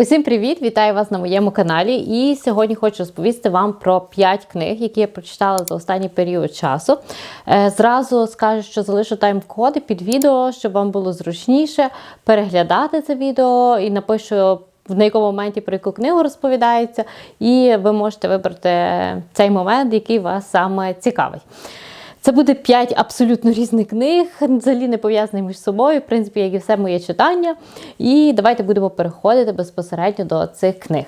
Усім привіт! Вітаю вас на моєму каналі. І сьогодні хочу розповісти вам про 5 книг, які я прочитала за останній період часу. Е, Зразу скажу, що залишу тайм-коди під відео, щоб вам було зручніше переглядати це відео і напишу. На якому моменті про яку книгу розповідається, і ви можете вибрати цей момент, який вас саме цікавить. Це буде 5 абсолютно різних книг, взагалі не пов'язаних між собою, в принципі, як і все моє читання. І давайте будемо переходити безпосередньо до цих книг.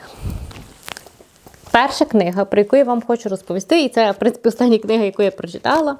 Перша книга, про яку я вам хочу розповісти, і це, в принципі, остання книга, яку я прочитала.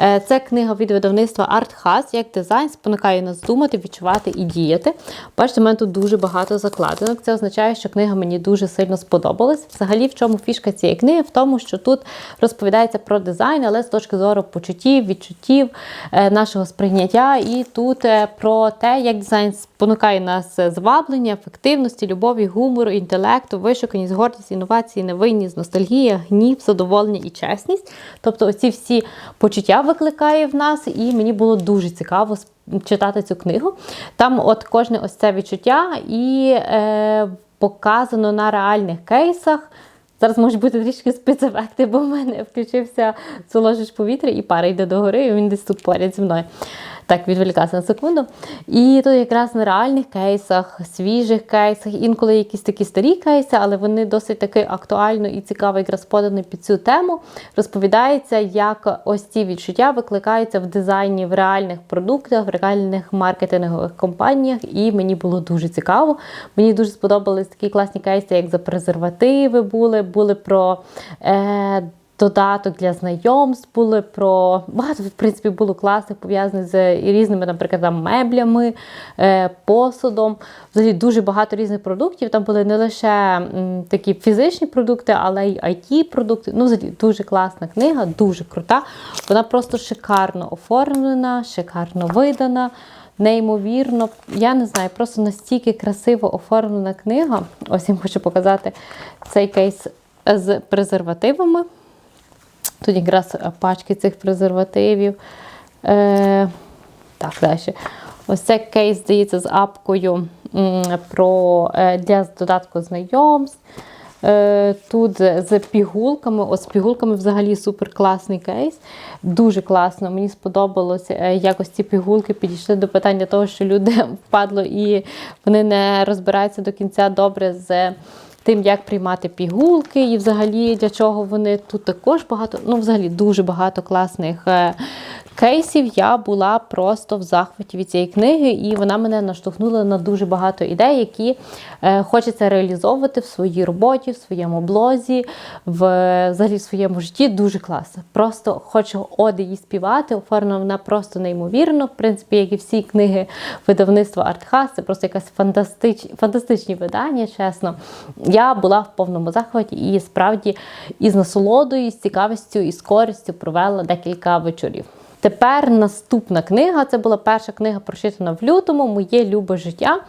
Е, Це книга від видавництва ArtHouse, як дизайн спонукає нас думати, відчувати і діяти. Бачите, в мене тут дуже багато закладинок. Це означає, що книга мені дуже сильно сподобалась. Взагалі, в чому фішка цієї книги? В тому, що тут розповідається про дизайн, але з точки зору почуттів, відчуттів е, нашого сприйняття. І тут е, про те, як дизайн спонукає нас зваблення, ефективності, любові, гумору, інтелекту, вишуканість, гордість, інновації, невинність, ностальгія, гнів, задоволення і чесність. Тобто, оці всі почуття викликає в нас, і мені було дуже цікаво читати цю книгу. Там, от кожне ось це відчуття і е, показано на реальних кейсах. Зараз можуть бути трішки спецефекти, бо в мене включився соложиш повітря і пара йде догори, і він десь тут поряд зі мною. Так, відволікатися на секунду. І тут якраз на реальних кейсах, свіжих кейсах, інколи якісь такі старі кейси, але вони досить таки актуально і цікаво якраз подані під цю тему. Розповідається, як ось ці відчуття викликаються в дизайні в реальних продуктах, в реальних маркетингових компаніях. І мені було дуже цікаво. Мені дуже сподобались такі класні кейси, як за презервативи були, були про. Е, Додаток для знайомств були про багато, в принципі, було класних пов'язаних з різними, наприклад, там, меблями, е, посудом. Взагалі дуже багато різних продуктів. Там були не лише такі фізичні продукти, але й it продукти Ну, взагалі дуже класна книга, дуже крута. Вона просто шикарно оформлена, шикарно видана. Неймовірно, я не знаю, просто настільки красиво оформлена книга. Ось я хочу показати цей кейс з презервативами. Тут якраз пачки цих презервативів. Е, Так, далі. Ось це кейс, здається, з апкою про, е, для додатку знайомств. Е, Тут з пігулками. Ось з пігулками взагалі супер класний кейс. Дуже класно. Мені сподобалося, е, як ось ці пігулки підійшли до питання того, що люди впадло і вони не розбираються до кінця добре з тим, як приймати пігулки, і взагалі для чого вони. Тут також багато, ну, взагалі дуже багато класних е, кейсів. Я була просто в захваті від цієї книги, і вона мене наштовхнула на дуже багато ідей, які е, хочеться реалізовувати в своїй роботі, в своєму блозі, в взагалі в своєму житті. Дуже класно. Просто хочу оди її співати. Оформлена вона просто неймовірно. В принципі, як і всі книги видавництва Артхас, це просто якась фантастич... фантастичні видання, чесно. Я була в повному захваті і справді із насолодою, з цікавістю і з користю провела декілька вечорів. Тепер наступна книга це була перша книга, прочитана в лютому Моє любе життя.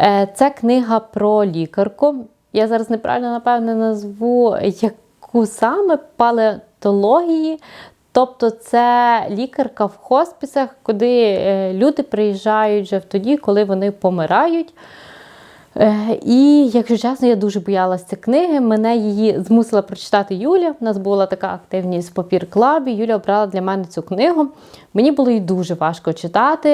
Е, це книга про лікарку. Я зараз неправильно, напевне, назву яку саме палеонтології. Тобто це лікарка в хосписах, куди е, люди приїжджають вже тоді, коли вони помирають. Е, і, якщо чесно, я дуже боялася книги. Мене її змусила прочитати Юля. У нас була така активність в папір клабі. Юля обрала для мене цю книгу. Мені було її дуже важко читати.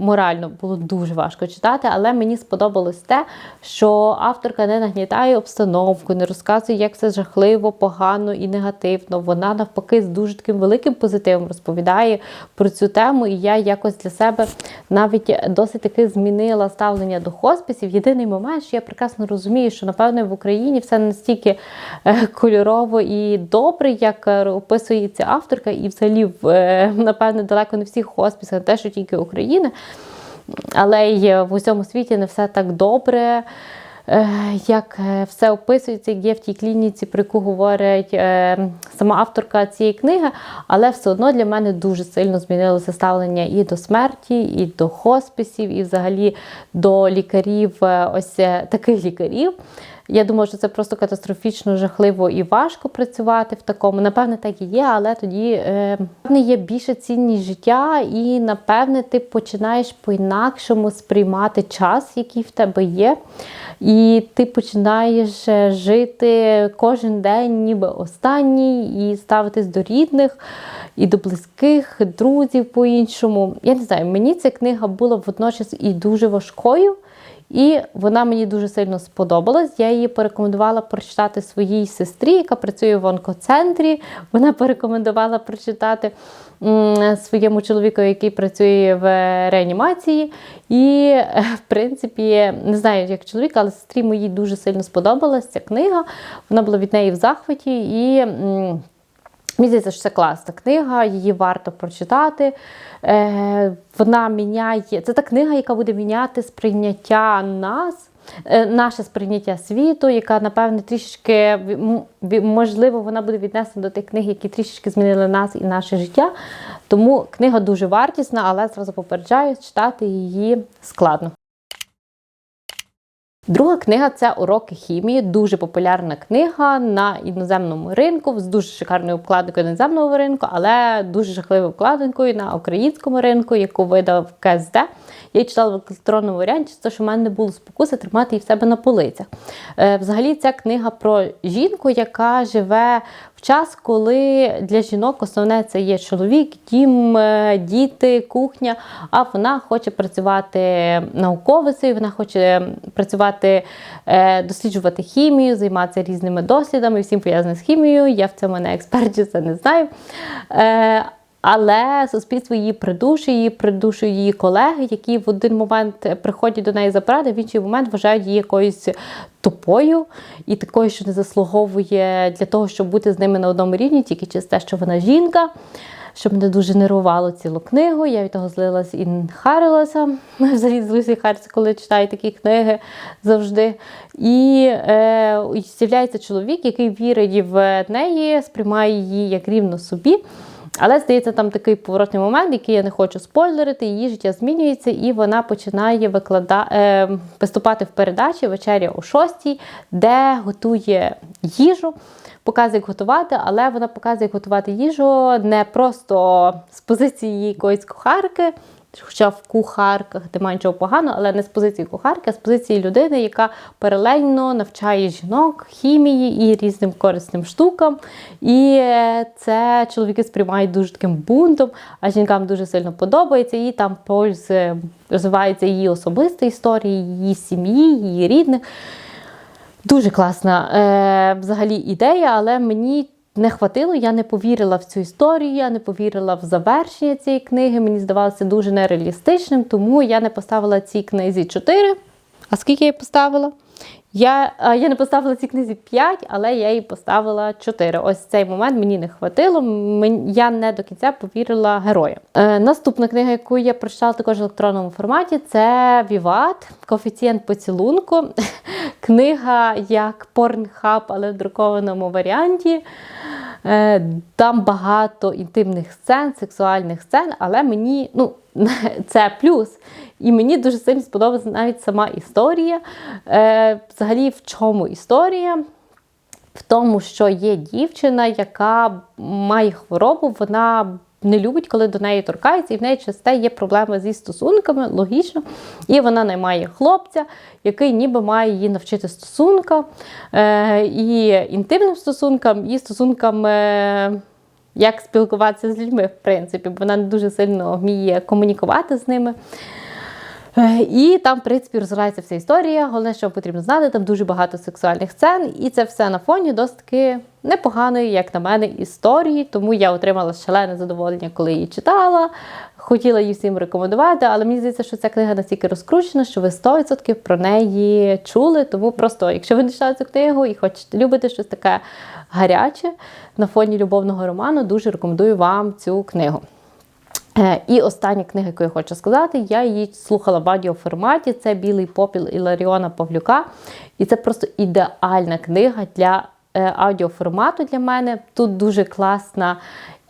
Морально було дуже важко читати, але мені сподобалось те, що авторка не нагнітає обстановку, не розказує, як все жахливо, погано і негативно. Вона навпаки з дуже таким великим позитивом розповідає про цю тему. І я якось для себе навіть досить таки змінила ставлення до хосписів. Єдиний момент, що я прекрасно розумію, що напевно в Україні все настільки е, кольорово і добре, як е, описується авторка, і взагалі е, напевне далеко не всіх хоспісах, те, що тільки Україна, але й в усьому світі не все так добре. Як все описується, як є в тій клініці, про яку говорить сама авторка цієї книги, але все одно для мене дуже сильно змінилося ставлення і до смерті, і до хосписів, і взагалі до лікарів, ось таких лікарів. Я думала, що це просто катастрофічно жахливо і важко працювати в такому. Напевне, так і є, але тоді е, є більше цінність життя, і напевне ти починаєш по-інакшому сприймати час, який в тебе є. І ти починаєш е, жити кожен день, ніби останній, і ставитись до рідних і до близьких, друзів по-іншому. Я не знаю, мені ця книга була водночас і дуже важкою. І вона мені дуже сильно сподобалась. Я її порекомендувала прочитати своїй сестрі, яка працює в онкоцентрі. Вона порекомендувала прочитати своєму чоловіку, який працює в реанімації. І, в принципі, не знаю, як чоловік, але сестрі моїй дуже сильно сподобалась ця книга. Вона була від неї в захваті. і... Мені здається, що це класна книга, її варто прочитати. Е, Вона міняє. Це та книга, яка буде міняти сприйняття нас, е, наше сприйняття світу, яка, напевне, трішечки можливо, вона буде віднесена до тих книг, які трішечки змінили нас і наше життя. Тому книга дуже вартісна, але зразу попереджаю, читати її складно. Друга книга це уроки хімії, дуже популярна книга на іноземному ринку, з дуже шикарною обкладинкою іноземному ринку, але дуже жахливою обкладинкою на українському ринку, яку видав КСД. Я читала в електронному варіанті, це що в мене не було спокуси тримати її в себе на полицях. Е, взагалі, ця книга про жінку, яка живе в час, коли для жінок основне це є чоловік, дім, е, діти, кухня. А вона хоче працювати науковицею, вона хоче працювати, е, досліджувати хімію, займатися різними дослідами, всім пов'язаним з хімією. Я в цьому не експерт, це не знаю. Але суспільство її придушує, її придушують її колеги, які в один момент приходять до неї за поради, в інший момент вважають її якоюсь тупою і такою, що не заслуговує для того, щоб бути з ними на одному рівні, тільки через те, що вона жінка. Щоб мене дуже нервувало цілу книгу, я від того злилась і харилася. Взагалі злюся і харюся, коли читаю такі книги завжди. І е, з'являється чоловік, який вірить в неї, сприймає її як рівно собі. Але здається, там такий поворотний момент, який я не хочу спойлерити, її життя змінюється, і вона починає виклада... е, виступати в передачі вечеря о 6, де готує їжу. Показує, як готувати, але вона показує, як готувати їжу не просто з позиції якоїсь кухарки, Хоча в кухарках немає нічого поганого, але не з позиції кухарки, а з позиції людини, яка паралельно навчає жінок хімії і різним корисним штукам. І це чоловіки сприймають дуже таким бунтом, а жінкам дуже сильно подобається. І там розвивається її особиста історія, її сім'ї, її рідних. Дуже класна е, взагалі ідея, але мені не хватило, я не повірила в цю історію, я не повірила в завершення цієї книги. Мені здавалося дуже нереалістичним, тому я не поставила цій книзі 4. А скільки я поставила? Я я не поставила цій книзі 5, але я їй поставила 4. Ось цей момент мені не хватило. Я не до кінця повірила героям. Е, Наступна книга, яку я прочитала також в електронному форматі, це Віват, коефіцієнт поцілунку. Книга як порнхаб, але в друкованому варіанті. Е, там багато інтимних сцен, сексуальних сцен, але мені ну, це плюс. І мені дуже сильно сподобалася навіть сама історія. Е, Взагалі, в чому історія? В тому, що є дівчина, яка має хворобу, вона не любить, коли до неї торкаються, і в неї часто є проблеми зі стосунками, логічно. І вона наймає хлопця, який ніби має її навчити стосункам, е, і інтимним стосункам, і стосункам. Е, як спілкуватися з людьми, в принципі, бо вона не дуже сильно вміє комунікувати з ними. Е, і там, в принципі, розвивається вся історія. Головне, що потрібно знати, там дуже багато сексуальних сцен, і це все на фоні досить таки непоганої, як на мене, історії. Тому я отримала шалене задоволення, коли її читала. Хотіла її всім рекомендувати, але мені здається, що ця книга настільки розкручена, що ви 100% про неї чули. Тому просто, якщо ви не цю книгу і хочете любити щось таке гаряче на фоні любовного роману, дуже рекомендую вам цю книгу. Е, і остання книга, яку я хочу сказати, я її слухала в аудіоформаті. Це Білий попіл Іларіона Павлюка. І це просто ідеальна книга для е, аудіоформату для мене. Тут дуже класна,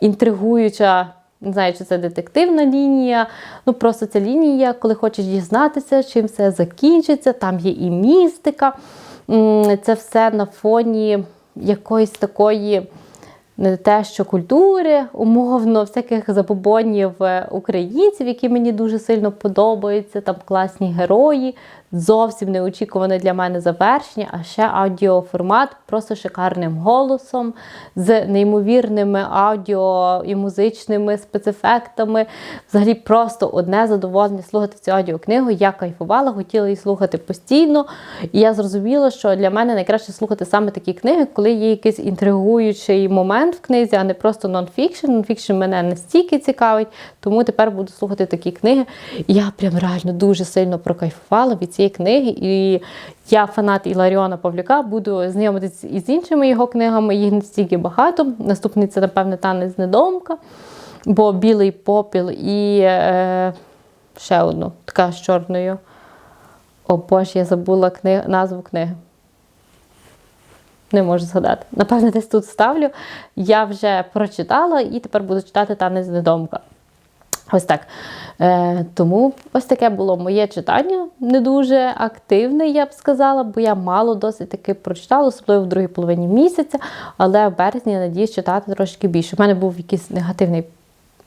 інтригуюча. Не знаю, чи це детективна лінія. Ну, просто ця лінія, коли хочеш дізнатися, чим все закінчиться. Там є і містика. це все на фоні якоїсь такої. Не те, що культури, умовно, всяких забобонів е, українців, які мені дуже сильно подобаються, там класні герої, зовсім неочікуване для мене завершення, а ще аудіоформат просто шикарним голосом, з неймовірними аудіо і музичними спецефектами. Взагалі, просто одне задоволення слухати цю аудіокнигу. Я кайфувала, хотіла її слухати постійно. І я зрозуміла, що для мене найкраще слухати саме такі книги, коли є якийсь інтригуючий момент в книзі, а не просто нонфікшн. Нонфікшн мене настільки цікавить, тому тепер буду слухати такі книги. І я прям реально дуже сильно прокайфувала від цієї книги. І я фанат Іларіона Павлюка, буду знайомитися із іншими його книгами. Їх не стільки багато. Наступний це, напевне, танець недомка, бо білий попіл і е, ще одну, така з чорною. О Боже, я забула кни... назву книги. Не можу згадати. Напевне, десь тут ставлю. Я вже прочитала і тепер буду читати танець недомка. Ось так. Е, тому ось таке було моє читання. Не дуже активне, я б сказала, бо я мало досить таки прочитала, особливо в другій половині місяця, але в березні я надіюсь читати трошки більше. У мене був якийсь негативний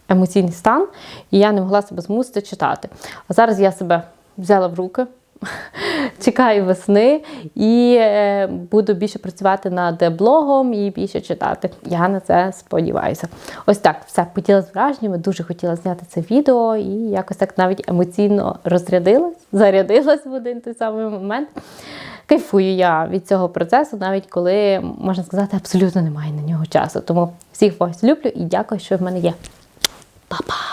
емоційний стан, і я не могла себе змусити читати. А зараз я себе взяла в руки. Чекаю весни і е, буду більше працювати над блогом і більше читати. Я на це сподіваюся. Ось так, все, поділилась враженнями, дуже хотіла зняти це відео і якось так навіть емоційно розрядилась, зарядилась в один той самий момент. Кайфую я від цього процесу, навіть коли, можна сказати, абсолютно немає на нього часу. Тому всіх вас люблю і дякую, що в мене є. Па-па!